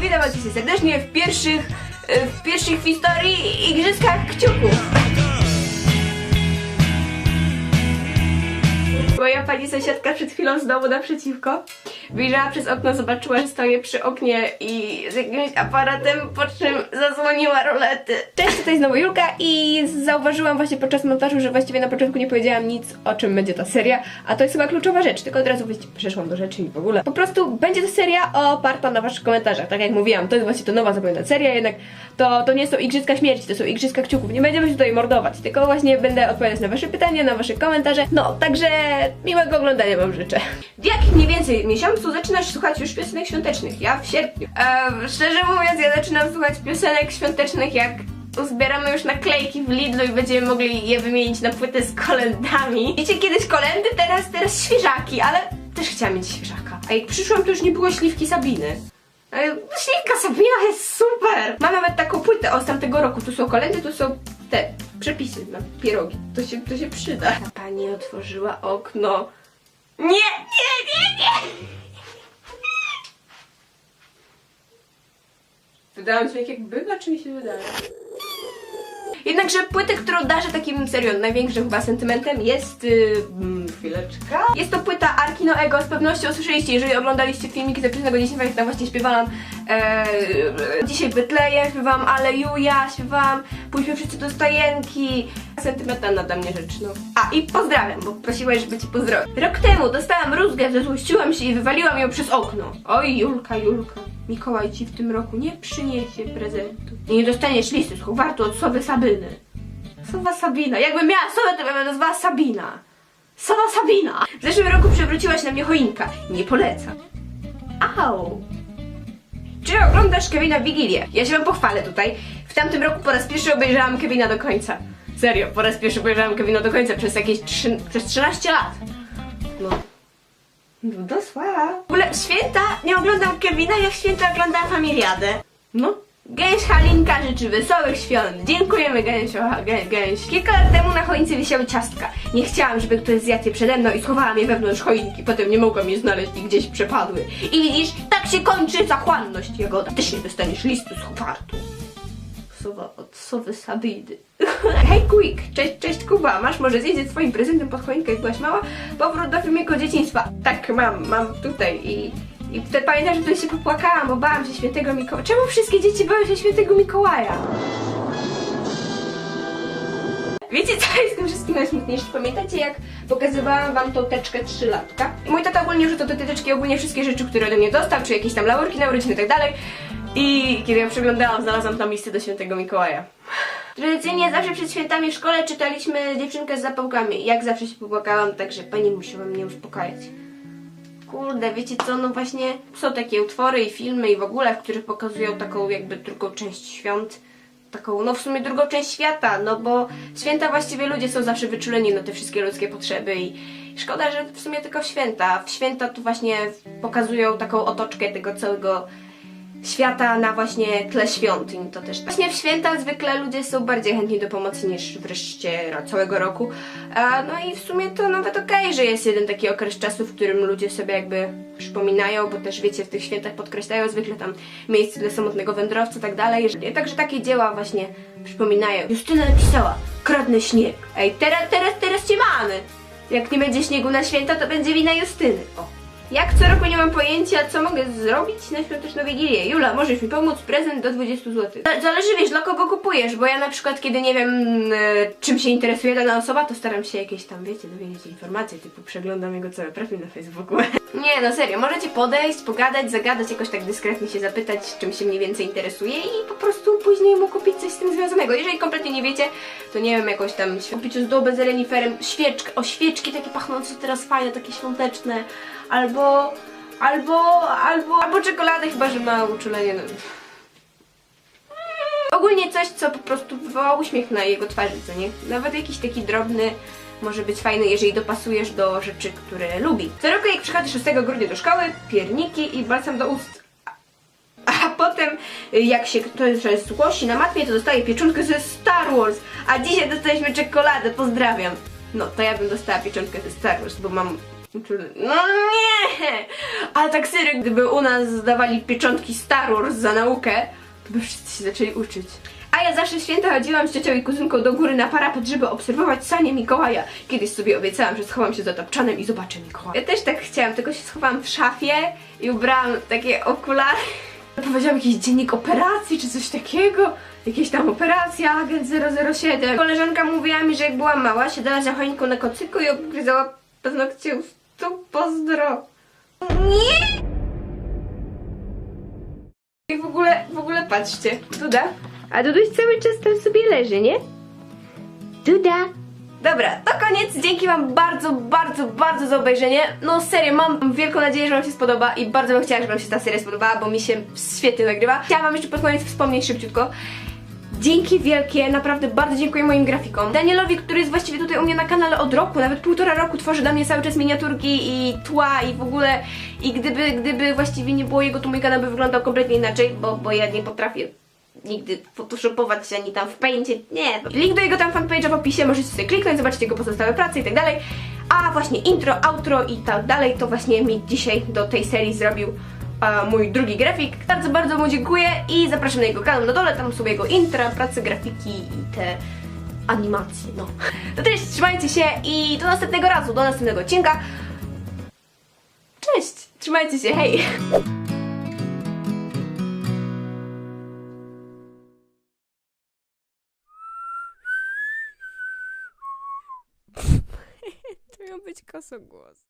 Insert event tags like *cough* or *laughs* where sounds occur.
witam was serdecznie w pierwszych, e, w pierwszych w historii igrzyskach kciuków. Moja pani sąsiadka przed chwilą z domu naprzeciwko wyjrzała przez okno, zobaczyła, że stoję przy oknie i z jakimś aparatem, po czym zasłoniła rolety. Cześć, tutaj znowu Julka i zauważyłam właśnie podczas montażu, że właściwie na początku nie powiedziałam nic o czym będzie ta seria, a to jest chyba kluczowa rzecz, tylko od razu przeszłam do rzeczy i w ogóle. Po prostu będzie to seria oparta na waszych komentarzach, tak jak mówiłam, to jest właśnie to nowa zupełnie seria, jednak to, to nie są igrzyska śmierci, to są igrzyska kciuków, nie będziemy się tutaj mordować, tylko właśnie będę odpowiadać na wasze pytania, na wasze komentarze, no, także miłego oglądania wam życzę. W jakim mniej więcej miesiącu zaczynasz słuchać już piosenek świątecznych? Ja w sierpniu. Eee, szczerze mówiąc, ja zaczynam słuchać piosenek świątecznych jak uzbieramy już naklejki w Lidlu i będziemy mogli je wymienić na płytę z kolendami. Wiecie, kiedyś kolendy, teraz, teraz świeżaki, ale też chciałam mieć świeżaka. A jak przyszłam, to już nie było śliwki Sabiny. Ale Śliwka Sabina jest super! Mam nawet taką płytę o z tamtego roku. Tu są kolendy, tu są te przepisy na pierogi. To się, to się przyda. Ta pani otworzyła okno. Nie, nie, nie, nie! Wydałam dźwięk jak była, czy mi się wydaje? Jednakże płytę, którą darzę takim serio największym chyba sentymentem jest... Yy, chwileczka. Jest to płyta Arki Noego, z pewnością słyszeliście, jeżeli oglądaliście filmiki z zapisanego dzieciństwa, jak tam właśnie śpiewałam e, Dzisiaj Betlejem, śpiewałam Aleluja, śpiewałam Pójdźmy wszyscy do stajenki. Sentymentalna dla mnie rzecz, no. A, i pozdrawiam, bo prosiłaś, żeby ci pozdrowić. Rok temu dostałam rózgę, zezłościłam się i wywaliłam ją przez okno. Oj, Julka, Julka. Mikołaj ci w tym roku nie przyniesie prezentu. I nie dostaniesz listy z Hogwartu od Sowy Sabyny. Sowa Sabina. Jakbym miała Sowę, to bym nazwała Sabina. Sowa Sabina. W zeszłym roku przewróciłaś na mnie choinka. Nie polecam. Au. Czy oglądasz Kevina w Wigilię? Ja się wam pochwalę tutaj. W tamtym roku po raz pierwszy obejrzałam Kevina do końca. Serio, po raz pierwszy obejrzałam Kevina do końca przez jakieś trzy, przez 13 lat. No. No dosła. W ogóle święta nie oglądam Kevina, jak święta oglądam Familiadę. No. Gęś Halinka życzy wesołych świąt. Dziękujemy Gęsio, gę, Gęś. Kilka lat temu na choince wisiały ciastka. Nie chciałam, żeby ktoś zjadł je przede mną i schowałam je wewnątrz choinki. Potem nie mogłam je znaleźć i gdzieś przepadły. I widzisz, tak się kończy zachłanność Jagoda. Też nie dostaniesz listu z Hogwartu. Sowa od sowy Sabidy. *laughs* Hej Quick, cześć, cześć Kuba, masz może zjeść twoim prezentem pod choinkę jak byłaś mała? Powrót do filmiku dzieciństwa. Tak, mam, mam tutaj i... I wtedy pamiętam, że wtedy się popłakałam, bo bałam się świętego Mikołaja. Czemu wszystkie dzieci bały się świętego Mikołaja? Wiecie co jest tym wszystkim najsmutniejsze? Pamiętacie jak pokazywałam wam tą teczkę trzylatka? I mój tata ogólnie rzucał do tej teczki ogólnie wszystkie rzeczy, które ode mnie dostał, czy jakieś tam laurki na urodziny i tak dalej. I kiedy ją przeglądałam, znalazłam tam listę do świętego Mikołaja. Tradycyjnie zawsze przed świętami w szkole czytaliśmy dziewczynkę z zapałkami. Jak zawsze się popłakałam, także pani musiała mnie uspokajać. Kurde, wiecie co, no właśnie są takie utwory i filmy i w ogóle, w których pokazują taką jakby drugą część świąt. Taką, no w sumie drugą część świata, no bo święta właściwie ludzie są zawsze wyczuleni na te wszystkie ludzkie potrzeby i szkoda, że w sumie tylko święta. W święta tu właśnie pokazują taką otoczkę tego całego świata na właśnie tle świątyń. To też właśnie w święta zwykle ludzie są bardziej chętni do pomocy niż wreszcie całego roku. A, no i w sumie to nawet okej, że jest jeden taki okres czasu, w którym ludzie sobie jakby przypominają, bo też wiecie, w tych świętach podkreślają zwykle tam miejsce dla samotnego wędrowca i tak dalej. Także takie dzieła właśnie przypominają. Justyna napisała, kradnę śnieg. Ej, teraz, teraz, teraz cię mamy. Jak nie będzie śniegu na święta, to będzie wina Justyny. O. Jak co roku nie mam pojęcia, co mogę zrobić na świąteczną Wigilię. Jula, możesz mi pomóc? Prezent do 20 zł. Zależy, wiesz, dla kogo kupujesz, bo ja na przykład, kiedy nie wiem, e, czym się interesuje dana osoba, to staram się jakieś tam, wiecie, dowiedzieć informacje, typu przeglądam jego cały profil na Facebooku. *laughs* nie, no serio, możecie podejść, pogadać, zagadać, jakoś tak dyskretnie się zapytać, czym się mniej więcej interesuje i po prostu później mu kupić coś z tym związanego. Jeżeli kompletnie nie wiecie, to nie wiem, jakoś tam kupić ozdobę z reniferem, świeczkę, o świeczki takie pachnące teraz fajne, takie świąteczne, albo, albo, albo, albo czekoladę, chyba że ma uczulenie. Ogólnie coś, co po prostu wywoła uśmiech na jego twarzy, co nie? Nawet jakiś taki drobny może być fajny, jeżeli dopasujesz do rzeczy, które lubi. Co roku jak przychodzi 6 grudnia do szkoły, pierniki i balsam do ust. A potem, jak się ktoś zgłosi na matmie, to dostaje pieczonkę ze Star Wars. A dzisiaj dostaliśmy czekoladę, pozdrawiam. No, to ja bym dostała pieczonkę ze Star Wars, bo mam No nie! Ale tak serio, gdyby u nas zdawali pieczątki Star Wars za naukę, to by wszyscy się zaczęli uczyć. A ja zawsze święta chodziłam z ciocią i kuzynką do góry na parapet, żeby obserwować sanie Mikołaja. Kiedyś sobie obiecałam, że schowam się za tapczanem i zobaczę Mikołaja. Ja też tak chciałam, tylko się schowałam w szafie i ubrałam takie okulary. Powiedziałam jakiś dziennik operacji czy coś takiego. Jakieś tam operacja, agent 007. Koleżanka mówiła mi, że jak była mała, siadała za choinką na kocyku i obgryzała paznokcie to pozdro. Nie! I w ogóle, w ogóle patrzcie, Duda. A Duduś cały czas tam sobie leży, nie? Duda. Dobra, to koniec. Dzięki Wam bardzo, bardzo, bardzo za obejrzenie. No serio, mam wielką nadzieję, że Wam się spodoba i bardzo bym chciała, żeby Wam się ta seria spodobała, bo mi się świetnie nagrywa. Chciałam Wam jeszcze pod koniec wspomnieć szybciutko. Dzięki wielkie, naprawdę bardzo dziękuję moim grafikom. Danielowi, który jest właściwie tutaj u mnie na kanale od roku, nawet półtora roku tworzy dla mnie cały czas miniaturki i tła i w ogóle i gdyby, gdyby właściwie nie było jego, to mój kanał by wyglądał kompletnie inaczej, bo, bo ja nie potrafię nigdy photoshopować się ani tam w paincie, nie. Link do jego tam fanpage'a w opisie, możecie sobie kliknąć, zobaczyć jego pozostałe prace i tak dalej. A właśnie intro, outro i tak dalej, to właśnie mi dzisiaj do tej serii zrobił a, mój drugi grafik. Bardzo, bardzo mu dziękuję i zapraszam na jego kanał na dole, tam są jego intra, prace, grafiki i te animacje, no. To też trzymajcie się i do następnego razu, do następnego odcinka. Cześć, trzymajcie się, hej! *laughs* Miał być kosogłos.